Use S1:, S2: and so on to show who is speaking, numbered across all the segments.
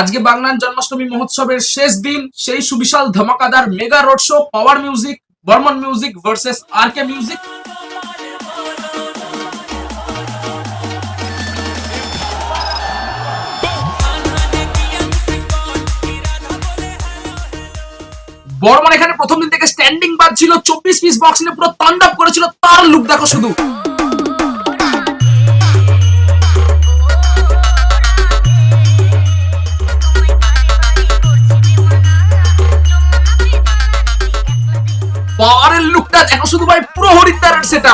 S1: আজকে বাংলার জন্মাষ্টমী মহোৎসবের শেষ দিন, সেই সুবিশাল ধমাকাদার mega road show power music Barman music versus R K music Barman এখানে প্রথম দিন থেকে স্ট্যান্ডিং বাদ ছিল চব্বিশ পিস বক্স নিয়ে পুরো তাণ্ডব করেছিল, তার লুক দেখো শুধু। কাজ এখন শুধু ভাই পুরো হরিদ্বারের সেটা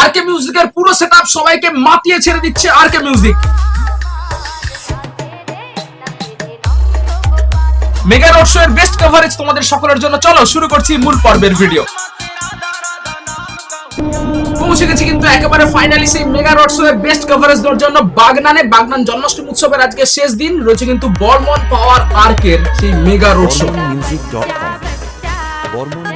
S1: আর কে মিউজিকের পুরো সেট সবাইকে মাতিয়ে ছেড়ে দিচ্ছে R K music mega road show এর বেস্ট কভারেজ তোমাদের সকলের জন্য। চলো শুরু করছি মূল পর্বের ভিডিও পৌঁছে গেছি কিন্তু একেবারে ফাইনালি সেই mega road show best coverage দেওয়ার জন্য বাগনানে। বাগনান জন্মাষ্টমী উৎসবের আজকে শেষ দিন, রয়েছে কিন্তু বর্মন পাওয়ার আর্কের সেই মেগা রোড শো
S2: বর্মনমিউজিক.com বর্মনমিউজিক.com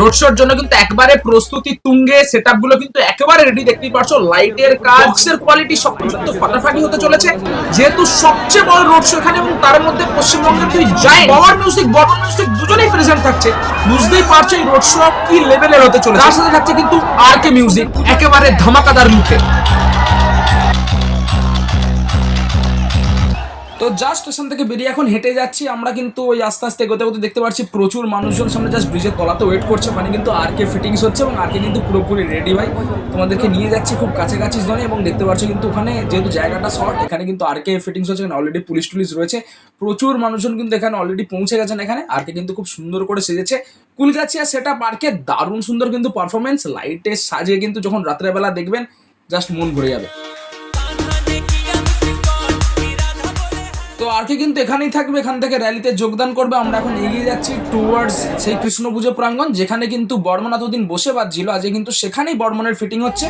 S1: রোড শোর জন্য কিন্তু একবারে প্রস্তুতি তুঙ্গে সেটআপগুলো কিন্তু একেবারে রেডি দেখতেই পারছ। লাইটের কাজের কোয়ালিটি সবকিছু কিন্তু ফাটাফাটি হতে চলেছে। যেহেতু সবচেয়ে বড় রোড শো এখানে এবং তার মধ্যে পশ্চিমবঙ্গের দুই giant power music Barman music দুজনেই প্রেজেন্ট থাকছে। বুঝতেই পারছ এই রোড শো কি লেভেলের হতে চলেছে। তার সাথে থাকছে কিন্তু আর কে মিউজিক একেবারে ধামাকাদার মুখে। তো জাস্ট স্টেশন থেকে বেরিয়ে এখন হেঁটে যাচ্ছি। আমরা কিন্তু ওই আস্তে আস্তে এগোতে এগোতে দেখতে পাচ্ছি প্রচুর মানুষজন সামনে জাস্ট ব্রিজের তলাতে ওয়েট করছে। মানে কিন্তু আর কে ফিটিংস হচ্ছে এবং আর কে কিন্তু পুরোপুরি রেডি ভাই। তোমাদেরকে নিয়ে যাচ্ছি খুব কাছাকাছি জনে এবং দেখতে পাচ্ছ কিন্তু ওখানে যেহেতু জায়গাটা শর্ট এখানে কিন্তু আর কে ফিটিংস হচ্ছে, এখানে অলরেডি পুলিশ টুলিশ রয়েছে। প্রচুর মানুষজন কিন্তু এখানে অলরেডি পৌঁছে গেছেন এখানে। আর কে কিন্তু খুব সুন্দর করে সেজেছে। কুলগাছিয়া সেটা পার্কে দারুণ সুন্দর কিন্তু পারফরমেন্স লাইটে সাজিয়ে কিন্তু যখন রাত্রেবেলা দেখবেন জাস্ট মন ভরে যাবে। আরকে কিন্তু এখানেই থাকবে, এখান থেকে র্যালিতে যোগদান করবে। আমরা এখন এগিয়ে যাচ্ছি টুয়ার্ডস সেই কৃষ্ণ পুজো প্রাঙ্গণ, যেখানে কিন্তু বর্মন এতদিন বসে বাজছিল আজকে কিন্তু সেখানেই বর্মনের ফিটিং হচ্ছে।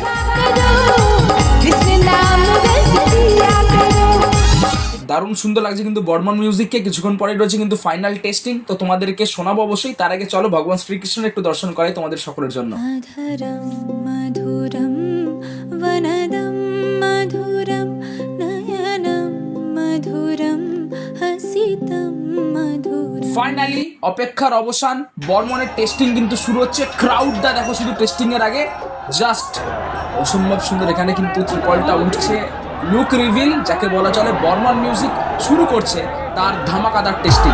S1: দারুণ সুন্দর লাগছে কিন্তু বর্মন মিউজিককে কিছুক্ষণ পরে রয়েছে কিন্তু ফাইনাল টেস্টিং তো তোমাদেরকে শোনাবো অবশ্যই। তার আগে চলো ভগবান শ্রীকৃষ্ণের একটু দর্শন করে তোমাদের সকলের জন্য। ফাইনালি অপেক্ষার অবসান বর্মনের টেস্টিং কিন্তু শুরু হচ্ছে। ক্রাউডটা দেখো শুধু টেস্টিং এর আগে। জাস্ট অসম্ভব সুন্দর, এখানে কিন্তু ত্রিপলটা উঠছে। লুক রিভিল যাকে বলা চলে বর্মন মিউজিক শুরু করছে তার ধামাকাদার টেস্টিং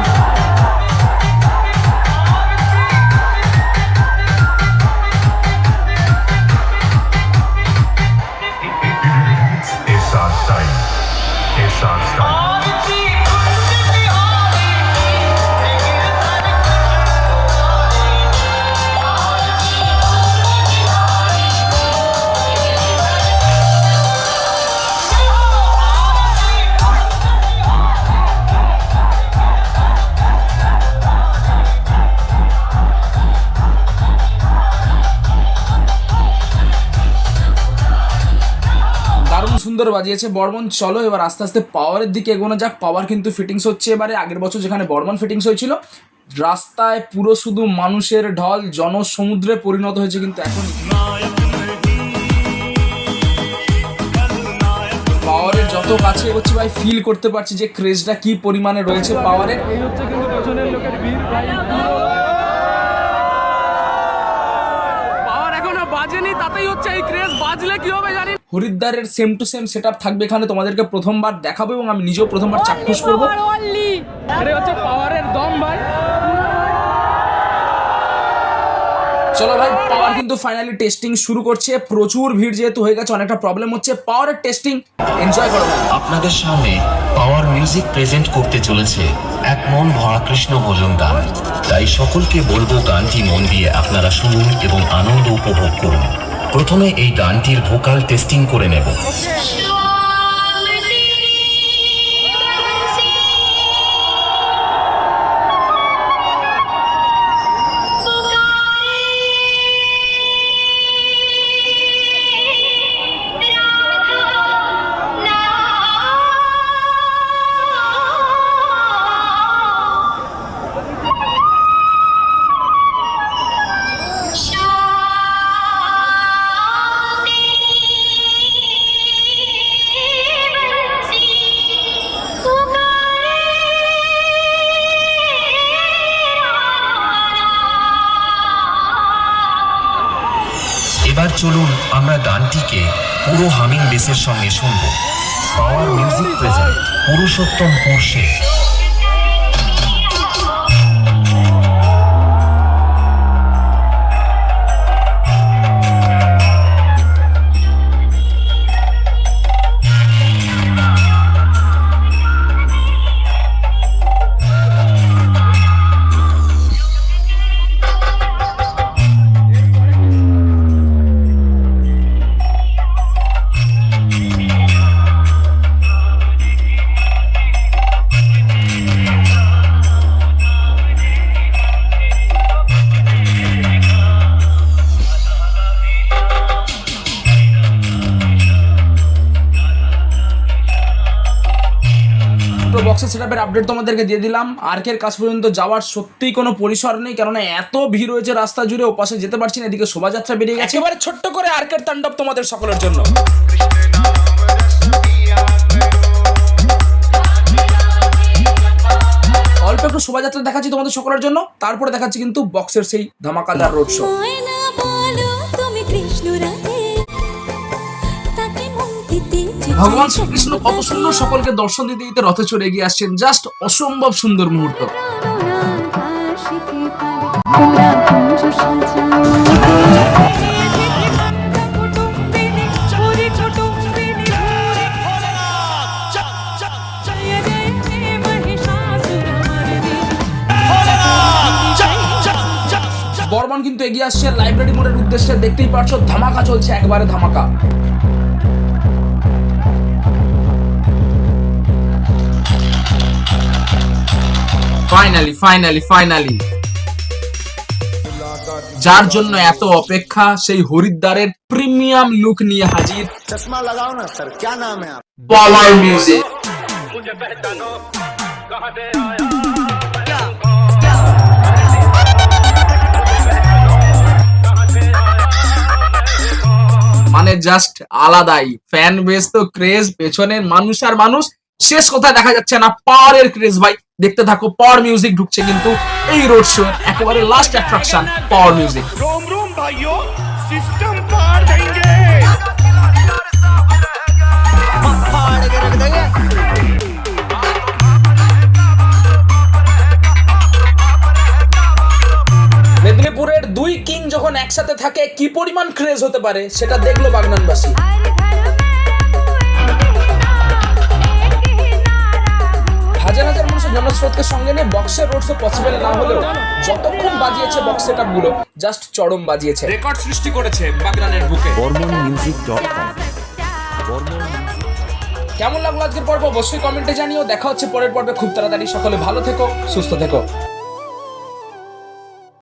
S1: সুন্দর বাজিয়েছে বর্মন। চলো এবার আস্তে আস্তে পাওয়ারের দিকে এগোনো যাক। পাওয়ার কিন্তু ফিটিংস হচ্ছে এবারে। আগের বছর যেখানে বর্মন ফিটিংস হয়েছিল রাস্তায় পুরো শুধু মানুষের ঢল জনসমুদ্রে পরিণত হয়েছে কিন্তু এখন পাওয়ারের যত কাছে এগোচ্ছি ভাই ফিল করতে পারছি যে ক্রেজটা কি পরিমাণে রয়েছে পাওয়ারের
S3: পাওয়ার এখনও বাজেনি তাতেই হচ্ছে এই ক্রেজ বাজলে কি হবে জানি
S1: হরিদ্বারের সেম টু সেম সেট থাকবে এখানে। তোমাদেরকে প্রথমবার দেখাবো এবং আমি নিজেও প্রথমবার চাক্ষুষ করব।
S3: পাওয়ারের দম ভাই।
S1: চলো ভাই পাওয়ার কিন্তু ফাইনালি টেস্টিং শুরু করছে। প্রচুর ভিড় যেহেতু হয়ে গেছে অনেকটা প্রবলেম হচ্ছে। পাওয়ারের টেস্টিং এনজয় করো।
S4: আপনাদের সামনে পাওয়ার মিউজিক প্রেজেন্ট করতে চলেছে এক মন ভরা কৃষ্ণ ভোজন গান। তাই সকলকে বলব গানটি মন দিয়ে আপনারা শুনুন এবং আনন্দ উপভোগ করুন। প্রথমে এই গানটির ভোকাল টেস্টিং করে নেব। গানটিকে পুরো হামিং বেসের সঙ্গে শুনব। পাওয়ার মিউজিক প্রেজেন্ট পুরুষোত্তম পুরুষে
S1: তো বক্সের সেটআপের আপডেট তোমাদেরকে দিয়ে দিলাম। আর্কের কাছ পর্যন্ত যাওয়ার সত্যিই কোনো পরিসর নেই কেননা এত ভিড় রয়েছে রাস্তা জুড়ে ওপাশে যেতে পারছি না এদিকে শোভাযাত্রা বেরিয়ে গেছে। এবারে ছোট্ট করে আর্কের তাণ্ডব তোমাদের সকলের জন্য। অল্প একটু শোভাযাত্রা দেখাচ্ছি তোমাদের সকলের জন্য তারপরে দেখাচ্ছি কিন্তু বক্সের সেই ধামাকাদার রোড শো ভগবান শ্রীকৃষ্ণ কত সুন্দর সকলকে দর্শন দিতে দিতে রথে চড়ে এগিয়ে আসছেন। জাস্ট অসম্ভব সুন্দর মুহূর্ত। বর্মন কিন্তু এগিয়ে আসছে। লাইব্রেরি মোড়ের উদ্দেশ্যে দেখতেই পারছ ধামাকা চলছে একবারে ধামাকা। ফাইনালি ফাইনালি ফাইনালি যার জন্য এত অপেক্ষা সেই হরিদ্বারের প্রিমিয়াম লুক নিয়ে হাজির
S5: चश्मा लगाओ ना सर क्या नाम है आप
S1: পাওয়ার মিউজিক মানে জাস্ট আলাদাই ফ্যান বেস তো ক্রেজ পেছনের মানুষ আর মানুষ শেষ কথা দেখা যাচ্ছে না পাওয়ারের ক্রেজ ভাই। দেখতে থাকো পাওয়ার মিউজিক ঢুকছে কিন্তু এই রোড শো একেবারে লাস্ট অ্যাট্রাকশন পাওয়ার মিউজিক
S6: রোম রোম ভাইও সিস্টেম পার
S1: মেদিনীপুরের দুই কিং যখন একসাথে থাকে কি পরিমাণ ক্রেজ হতে পারে সেটা দেখল বাগনানবাসী। জনস্রোতকে সঙ্গে নিয়ে বক্সের রোড শো পসিবল না হলেও যতক্ষণ বাজিয়েছে বক্স সেটগুলো জাস্ট চরম বাজিয়েছে। রেকর্ড সৃষ্টি করেছে বাগরানের বুকে।
S2: Barman music dot com. Barman
S1: কেমন লাগল আজকের পর্ব? অবশ্যই কমেন্টে জানিও। দেখা হচ্ছে পরের পর্বে। খুব তাড়াতাড়ি সকলে ভালো থেকো সুস্থ থেকো।